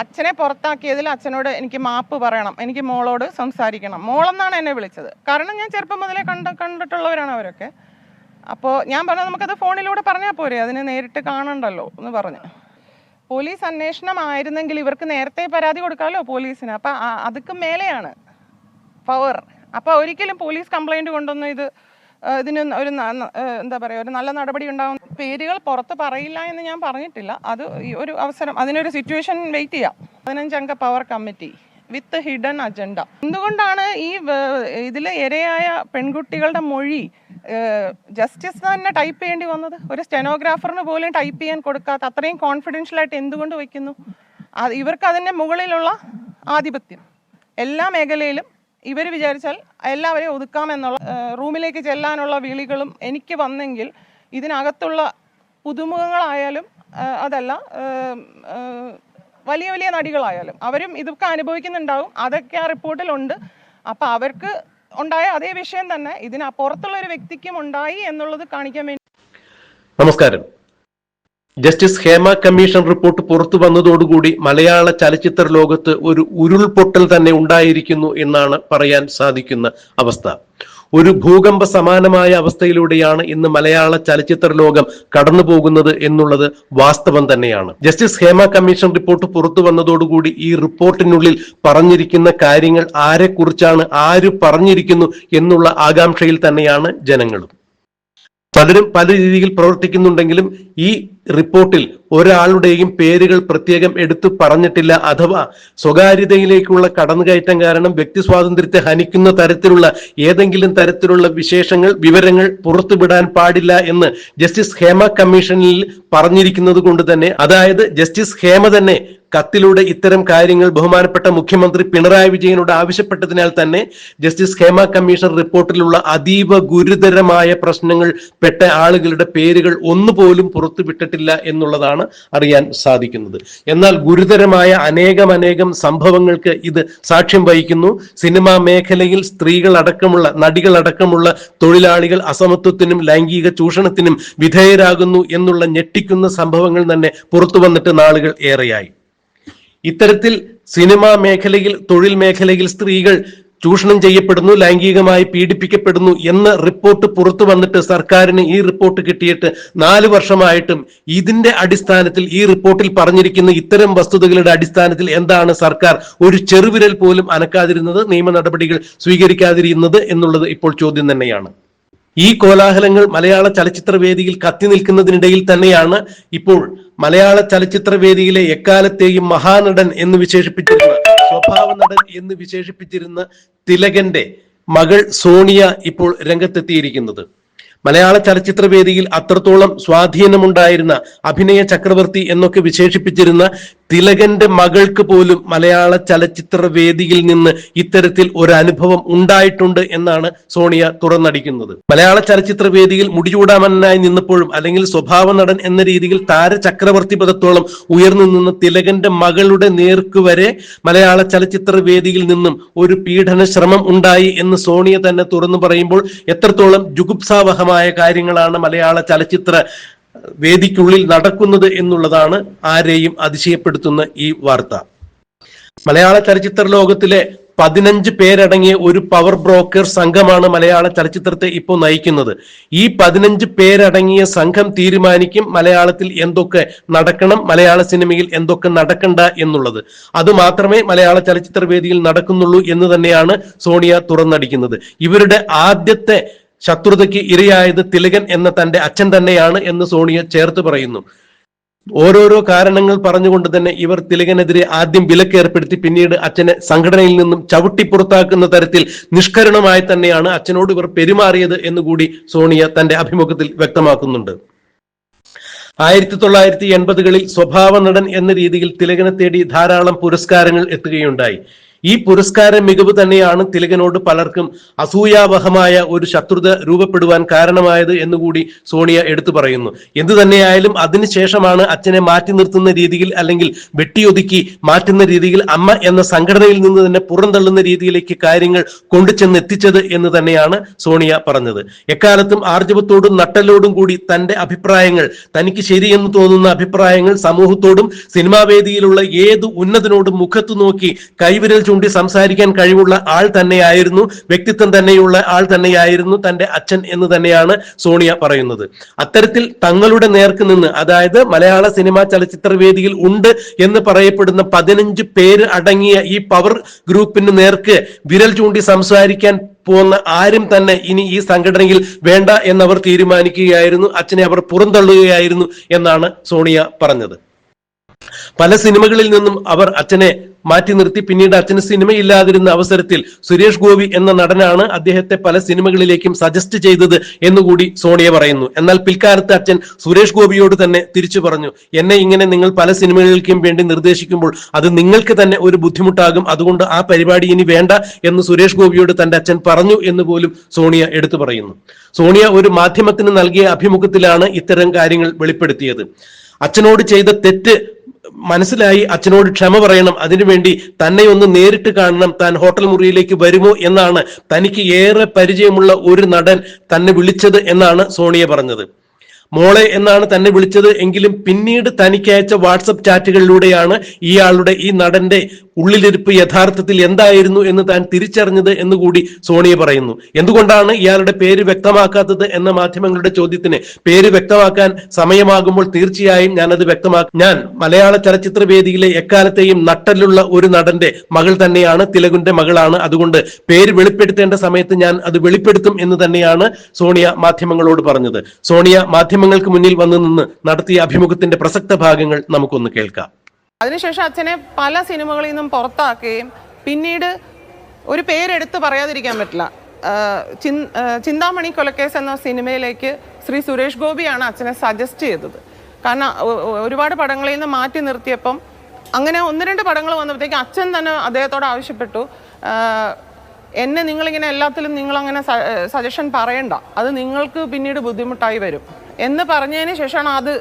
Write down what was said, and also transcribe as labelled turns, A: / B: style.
A: അച്ഛനെ പുറത്താക്കിയതിൽ അച്ഛനോട് എനിക്ക് മാപ്പ് പറയണം. എനിക്ക് മോളോട് സംസാരിക്കണം. മോളെന്നാണ് എന്നെ വിളിച്ചത്. കാരണം ഞാൻ ചെറുപ്പം മുതലേ കണ്ട കണ്ടിട്ടുള്ളവരാണ് അവരൊക്കെ. അപ്പോൾ ഞാൻ പറഞ്ഞു നമുക്കത് ഫോണിലൂടെ പറഞ്ഞാൽ പോരെ. അതിനെ നേരിട്ട് കാണണ്ടല്ലോ എന്ന് പറഞ്ഞു. പോലീസ് അന്വേഷണം ആയിരുന്നെങ്കിൽ ഇവർക്ക് നേരത്തെ പരാതി കൊടുക്കാമല്ലോ പോലീസിന്. അപ്പം അതൊക്കെ മേലെയാണ് പവർ. അപ്പോൾ ഒരിക്കലും പോലീസ് കംപ്ലൈന്റ് കൊണ്ടൊന്നും ഇത് ഇതിന് ഒരു എന്താ പറയുക ഒരു നല്ല നടപടി ഉണ്ടാവും പേരുകൾ പുറത്ത് പറയില്ല എന്ന് ഞാൻ പറഞ്ഞിട്ടില്ല. അത് ഒരു അവസരം അതിനൊരു സിറ്റുവേഷൻ വെയിറ്റ് ചെയ്യാം. പതിനഞ്ചംഗ power committee with hidden agenda എന്തുകൊണ്ടാണ് ഈ ഇതിലെ ഇരയായ പെൺകുട്ടികളുടെ മൊഴി ജസ്റ്റിസ് തന്നെ ടൈപ്പ് ചെയ്യേണ്ടി വന്നത്? ഒരു സ്റ്റെനോഗ്രാഫറിന് പോലും ടൈപ്പ് ചെയ്യാൻ കൊടുക്കാത്ത അത്രയും കോൺഫിഡൻഷ്യൽ ആയിട്ട് എന്തുകൊണ്ട് വയ്ക്കുന്നു? ഇവർക്ക് അതിന്റെ മുകളിലുള്ള ആധിപത്യം. എല്ലാ മേഖലയിലും ഇവർ വിചാരിച്ചാൽ എല്ലാവരെയും ഒതുക്കാമെന്നുള്ള റൂമിലേക്ക് ചെല്ലാനുള്ള വിളികളും എനിക്ക് വന്നെങ്കിൽ ഇതിനകത്തുള്ള പുതുമുഖങ്ങളായാലും അതല്ല വലിയ വലിയ നടികളായാലും അവരും ഇതൊക്കെ അനുഭവിക്കുന്നുണ്ടാവും. അതൊക്കെ ആ റിപ്പോർട്ടിലുണ്ട്. അപ്പോൾ അവർക്ക് ഉണ്ടായ അതേ വിഷയം തന്നെ ഇതിന് പുറത്തുള്ള ഒരു വ്യക്തിക്കും ഉണ്ടായി എന്നുള്ളത് കാണിക്കാൻ വേണ്ടി
B: നമസ്കാരം. ജസ്റ്റിസ് ഹേമ കമ്മീഷൻ റിപ്പോർട്ട് പുറത്തു വന്നതോടുകൂടി മലയാള ചലച്ചിത്ര ലോകത്ത് ഒരു ഉരുൾപൊട്ടൽ തന്നെ ഉണ്ടായിരിക്കുന്നു എന്നാണ് പറയാൻ സാധിക്കുന്ന അവസ്ഥ. ഒരു ഭൂകമ്പ സമാനമായ അവസ്ഥയിലൂടെയാണ് ഇന്ന് മലയാള ചലച്ചിത്ര ലോകം കടന്നു പോകുന്നത് എന്നുള്ളത് വാസ്തവം തന്നെയാണ്. ജസ്റ്റിസ് ഹേമ കമ്മീഷൻ റിപ്പോർട്ട് പുറത്തു വന്നതോടുകൂടി ഈ റിപ്പോർട്ടിനുള്ളിൽ പറഞ്ഞിരിക്കുന്ന കാര്യങ്ങൾ ആരെക്കുറിച്ചാണ് ആര് പറഞ്ഞിരിക്കുന്നു എന്നുള്ള ആകാംക്ഷയിൽ തന്നെയാണ് ജനങ്ങളും. പലരും പല രീതിയിൽ പ്രവർത്തിക്കുന്നുണ്ടെങ്കിലും ഈ റിപ്പോർട്ടിൽ ഒരാളുടെയും പേരുകൾ പ്രത്യേകം എടുത്തു പറഞ്ഞിട്ടില്ല അഥവാ സ്വകാര്യതയിലേക്കുള്ള കടന്നുകയറ്റം കാരണം വ്യക്തി സ്വാതന്ത്ര്യത്തെ ഹനിക്കുന്ന തരത്തിലുള്ള ഏതെങ്കിലും തരത്തിലുള്ള വിശേഷങ്ങൾ വിവരങ്ങൾ പുറത്തുവിടാൻ പാടില്ല എന്ന് ജസ്റ്റിസ് ഹേമ കമ്മീഷനിൽ പറഞ്ഞിരിക്കുന്നത് കൊണ്ട് തന്നെ അതായത് ജസ്റ്റിസ് ഹേമ തന്നെ കത്തിലൂടെ ഇത്തരം കാര്യങ്ങൾ ബഹുമാനപ്പെട്ട മുഖ്യമന്ത്രി പിണറായി വിജയനോട് ആവശ്യപ്പെട്ടതിനാൽ തന്നെ ജസ്റ്റിസ് ഹേമ കമ്മീഷൻ റിപ്പോർട്ടിലുള്ള അതീവ ഗുരുതരമായ പ്രശ്നങ്ങൾ പെട്ട ആളുകളുടെ പേരുകൾ ഒന്നുപോലും പുറത്തുവിട്ടിട്ടില്ല എന്നുള്ളതാണ് അറിയാൻ സാധിക്കുന്നത്. എന്നാൽ ഗുരുതരമായ അനേകം അനേകം സംഭവങ്ങൾക്ക് ഇത് സാക്ഷ്യം വഹിക്കുന്നു. സിനിമാ മേഖലയിൽ സ്ത്രീകൾ അടക്കമുള്ള നടികൾ അടക്കമുള്ള തൊഴിലാളികൾ അസമത്വത്തിനും ലൈംഗിക ചൂഷണത്തിനും വിധേയരാകുന്നു എന്നുള്ള ഞെട്ടിക്കുന്ന സംഭവങ്ങൾ തന്നെ പുറത്തു വന്നിട്ട് നാളുകൾ ഏറെയായി. ഇത്തരത്തിൽ സിനിമാ മേഖലയിൽ തൊഴിൽ മേഖലയിൽ സ്ത്രീകൾ ചൂഷണം ചെയ്യപ്പെടുന്നു ലൈംഗികമായി പീഡിപ്പിക്കപ്പെടുന്നു എന്ന റിപ്പോർട്ട് പുറത്തു വന്നിട്ട് സർക്കാരിന് ഈ റിപ്പോർട്ട് കിട്ടിയിട്ട് നാല് വർഷമായിട്ടും ഇതിന്റെ അടിസ്ഥാനത്തിൽ ഈ റിപ്പോർട്ടിൽ പറഞ്ഞിരിക്കുന്ന ഇത്തരം വസ്തുതകളുടെ അടിസ്ഥാനത്തിൽ എന്താണ് സർക്കാർ ഒരു ചെറുവിരൽ പോലും അനക്കാതിരുന്നത് നിയമ നടപടികൾ സ്വീകരിക്കാതിരുന്നത് എന്നുള്ളത് ഇപ്പോൾ ചോദ്യം തന്നെയാണ്. ഈ കോലാഹലങ്ങൾ മലയാള ചലച്ചിത്ര വേദിയിൽ കത്തി നിൽക്കുന്നതിനിടയിൽ തന്നെയാണ് ഇപ്പോൾ മലയാള ചലച്ചിത്ര വേദിയിലെ എക്കാലത്തെയും മഹാനടൻ എന്ന് വിശേഷിപ്പിച്ചിരുന്ന സ്വഭാവ നടൻ എന്ന് വിശേഷിപ്പിച്ചിരുന്ന തിലകന്റെ മകൾ സോണിയ ഇപ്പോൾ രംഗത്തെത്തിയിരിക്കുന്നത്. മലയാള ചലച്ചിത്രവേദിയിൽ അത്രത്തോളം സ്വാധീനമുണ്ടായിരുന്ന അഭിനയ ചക്രവർത്തി എന്നൊക്കെ വിശേഷിപ്പിച്ചിരുന്ന തിലകന്റെ മകൾക്ക് പോലും മലയാള ചലച്ചിത്ര വേദിയിൽ നിന്ന് ഇത്തരത്തിൽ ഒരു അനുഭവം ഉണ്ടായിട്ടുണ്ട് എന്നാണ് സോണിയ തുറന്നടിക്കുന്നത്. മലയാള ചലച്ചിത്ര വേദിയിൽ മുടിചൂടാമനായി നിന്നപ്പോഴും അല്ലെങ്കിൽ സ്വഭാവ നടൻ എന്ന രീതിയിൽ താര ചക്രവർത്തി പദത്തോളം ഉയർന്നു നിന്ന തിലകന്റെ മകളുടെ നേർക്ക് വരെ മലയാള ചലച്ചിത്ര വേദിയിൽ നിന്നും ഒരു പീഡന ശ്രമം ഉണ്ടായി എന്ന് സോണിയ തന്നെ തുറന്നു പറയുമ്പോൾ എത്രത്തോളം ജുഗുപ്സാവഹമായ കാര്യങ്ങളാണ് മലയാള ചലച്ചിത്ര വേദിക്കുള്ളിൽ നടക്കുന്നത് എന്നുള്ളതാണ് ആരെയും അതിശയപ്പെടുത്തുന്ന ഈ വാർത്ത. മലയാള ചലച്ചിത്ര ലോകത്തിലെ പതിനഞ്ച് പേരടങ്ങിയ ഒരു പവർ ബ്രോക്കർ സംഘമാണ് മലയാള ചലച്ചിത്രത്തെ ഇപ്പോൾ നയിക്കുന്നത്. ഈ പതിനഞ്ച് പേരടങ്ങിയ സംഘം തീരുമാനിക്കും മലയാളത്തിൽ എന്തൊക്കെ നടക്കണം മലയാള സിനിമയിൽ എന്തൊക്കെ നടക്കണ്ട എന്നുള്ളത്. അത് മാത്രമേ മലയാള ചലച്ചിത്ര വേദിയിൽ നടക്കുന്നുള്ളൂ എന്ന് തന്നെയാണ് സോണിയ തുറന്നടിക്കുന്നത്. ഇവരുടെ ആദ്യത്തെ ശത്രുതയ്ക്ക് ഇരയായത് തിലകൻ എന്ന തന്റെ അച്ഛൻ തന്നെയാണ് എന്ന് സോണിയ ചേർത്ത് പറയുന്നു. ഓരോരോ കാരണങ്ങൾ പറഞ്ഞുകൊണ്ട് തന്നെ ഇവർ തിലകനെതിരെ ആദ്യം വിലക്ക് ഏർപ്പെടുത്തി പിന്നീട് അച്ഛനെ സംഘടനയിൽ നിന്നും ചവിട്ടി പുറത്താക്കുന്ന തരത്തിൽ നിഷ്കരണമായി തന്നെയാണ് അച്ഛനോട് ഇവർ പെരുമാറിയത് എന്നുകൂടി സോണിയ തന്റെ അഭിമുഖത്തിൽ വ്യക്തമാക്കുന്നുണ്ട്. ആയിരത്തി തൊള്ളായിരത്തി എൺപതുകളിൽ സ്വഭാവ നടൻ എന്ന രീതിയിൽ തിലകനെ തേടി ധാരാളം പുരസ്കാരങ്ങൾ എത്തുകയുണ്ടായി. ഈ പുരസ്കാര മികവ് തന്നെയാണ് തിലകനോട് പലർക്കും അസൂയാവഹമായ ഒരു ശത്രുത രൂപപ്പെടുവാൻ കാരണമായത് എന്നുകൂടി സോണിയ എടുത്തു പറയുന്നു. എന്തു തന്നെയായാലും അതിനുശേഷമാണ് അച്ഛനെ മാറ്റി നിർത്തുന്ന രീതിയിൽ അല്ലെങ്കിൽ വെട്ടിയൊതുക്കി മാറ്റുന്ന രീതിയിൽ അമ്മ എന്ന സംഘടനയിൽ നിന്ന് തന്നെ പുറന്തള്ളുന്ന രീതിയിലേക്ക് കാര്യങ്ങൾ കൊണ്ടുചെന്ന് എന്ന് തന്നെയാണ് സോണിയ പറഞ്ഞത്. എക്കാലത്തും ആർജവത്തോടും നട്ടലോടും കൂടി തന്റെ അഭിപ്രായങ്ങൾ തനിക്ക് ശരിയെന്ന് തോന്നുന്ന അഭിപ്രായങ്ങൾ സമൂഹത്തോടും സിനിമാ വേദിയിലുള്ള ഏത് ഉന്നതനോടും മുഖത്തു നോക്കി കൈവിരൽ ചൂണ്ടി സംസാരിക്കാൻ കഴിവുള്ള ആൾ തന്നെയായിരുന്നു വ്യക്തിത്വം തന്നെയുള്ള ആൾ തന്നെയായിരുന്നു തന്റെ അച്ഛൻ എന്ന് തന്നെയാണ് സോണിയ പറയുന്നത്. അത്തരത്തിൽ തങ്ങളുടെ നേർക്ക് നിന്ന് അതായത് മലയാള സിനിമാ ചലച്ചിത്ര വേദിയിൽ ഉണ്ട് എന്ന് പറയപ്പെടുന്ന പതിനഞ്ച് പേര് അടങ്ങിയ ഈ പവർ ഗ്രൂപ്പിന് നേർക്ക് വിരൽ ചൂണ്ടി സംസാരിക്കാൻ പോകുന്ന ആരും തന്നെ ഇനി ഈ സംഘടനയിൽ വേണ്ട എന്നവർ തീരുമാനിക്കുകയായിരുന്നു അച്ഛനെ അവർ പുറന്തള്ളുകയായിരുന്നു എന്നാണ് സോണിയ പറഞ്ഞത്. പല സിനിമകളിൽ നിന്നും അവർ അച്ഛനെ മാറ്റി നിർത്തി പിന്നീട് അച്ഛന് സിനിമയില്ലാതിരുന്ന അവസരത്തിൽ സുരേഷ് ഗോപി എന്ന നടനാണ് അദ്ദേഹത്തെ പല സിനിമകളിലേക്കും സജസ്റ്റ് ചെയ്തത് എന്നുകൂടി സോണിയ പറയുന്നു. എന്നാൽ പിൽക്കാലത്ത് അച്ഛൻ സുരേഷ് ഗോപിയോട് തന്നെ തിരിച്ചു പറഞ്ഞു. എന്നെ ഇങ്ങനെ നിങ്ങൾ പല സിനിമകൾക്കും വേണ്ടി നിർദ്ദേശിക്കുമ്പോൾ അത് നിങ്ങൾക്ക് തന്നെ ഒരു ബുദ്ധിമുട്ടാകും. അതുകൊണ്ട് ആ പരിപാടി ഇനി വേണ്ട എന്ന് സുരേഷ് ഗോപിയോട് തന്റെ അച്ഛൻ പറഞ്ഞു എന്ന് പോലും സോണിയ എടുത്തു പറയുന്നു. സോണിയ ഒരു മാധ്യമത്തിന് നൽകിയ അഭിമുഖത്തിലാണ് ഇത്തരം കാര്യങ്ങൾ വെളിപ്പെടുത്തിയത്. അച്ഛനോട് ചെയ്ത തെറ്റ് മനസ്സിലായി അച്ഛനോട് ക്ഷമ പറയണം. അതിനുവേണ്ടി തന്നെ ഒന്ന് നേരിട്ട് കാണണം. താൻ ഹോട്ടൽ മുറിയിലേക്ക് വരുമോ എന്നാണ് തനിക്ക് ഏറെ പരിചയമുള്ള ഒരു നടൻ തന്നെ വിളിച്ചത് എന്നാണ് സോണിയ പറഞ്ഞത്. മോളെ എന്നാണ് തന്നെ വിളിച്ചത് എങ്കിലും പിന്നീട് തനിക്ക് അയച്ച വാട്സപ്പ് ചാറ്റുകളിലൂടെയാണ് ഇയാളുടെ ഈ നടന്റെ ഉള്ളിലിരിപ്പ് യഥാർത്ഥത്തിൽ എന്തായിരുന്നു എന്ന് താൻ തിരിച്ചറിഞ്ഞത് എന്ന് കൂടി സോണിയ പറയുന്നു. എന്തുകൊണ്ടാണ് ഇയാളുടെ പേര് വ്യക്തമാക്കാത്തത് എന്ന മാധ്യമങ്ങളുടെ ചോദ്യത്തിന് പേര് വ്യക്തമാക്കാൻ സമയമാകുമ്പോൾ തീർച്ചയായും ഞാൻ അത് വ്യക്തമാക്കും ഞാൻ മലയാള ചലച്ചിത്ര വേദിയിലെ എക്കാലത്തെയും നട്ടലുള്ള ഒരു നടന്റെ മകൾ തന്നെയാണ് തിലകുന്റെ മകളാണ്. അതുകൊണ്ട് പേര് വെളിപ്പെടുത്തേണ്ട സമയത്ത് ഞാൻ അത് വെളിപ്പെടുത്തും എന്ന് തന്നെയാണ് സോണിയ മാധ്യമങ്ങളോട് പറഞ്ഞത്. സോണിയ മാധ്യമങ്ങൾക്ക് മുന്നിൽ വന്നു നിന്ന് നടത്തിയ അഭിമുഖത്തിന്റെ പ്രസക്ത ഭാഗങ്ങൾ നമുക്കൊന്ന് കേൾക്കാം.
A: അതിനുശേഷം അച്ഛനെ പല സിനിമകളിൽ നിന്നും പുറത്താക്കുകയും പിന്നീട് ഒരു പേരെടുത്ത് പറയാതിരിക്കാൻ പറ്റില്ല. ചിന് ചിന്താമണി കൊലക്കേസ് എന്ന സിനിമയിലേക്ക് ശ്രീ സുരേഷ് ഗോപിയാണ് അച്ഛനെ സജസ്റ്റ് ചെയ്തത്. കാരണം ഒരുപാട് പടങ്ങളിൽ നിന്ന് മാറ്റി നിർത്തിയപ്പം അങ്ങനെ ഒന്ന് രണ്ട് പടങ്ങൾ വന്നപ്പോഴത്തേക്ക് അച്ഛൻ തന്നെ അദ്ദേഹത്തോട് ആവശ്യപ്പെട്ടു. എന്നെ നിങ്ങളിങ്ങനെ എല്ലാത്തിലും നിങ്ങളങ്ങനെ സജഷൻ പറയണ്ട. അത് നിങ്ങൾക്ക് പിന്നീട് ബുദ്ധിമുട്ടായി വരും. എന്ന് പറഞ്ഞതിന് ശേഷമാണ് അത്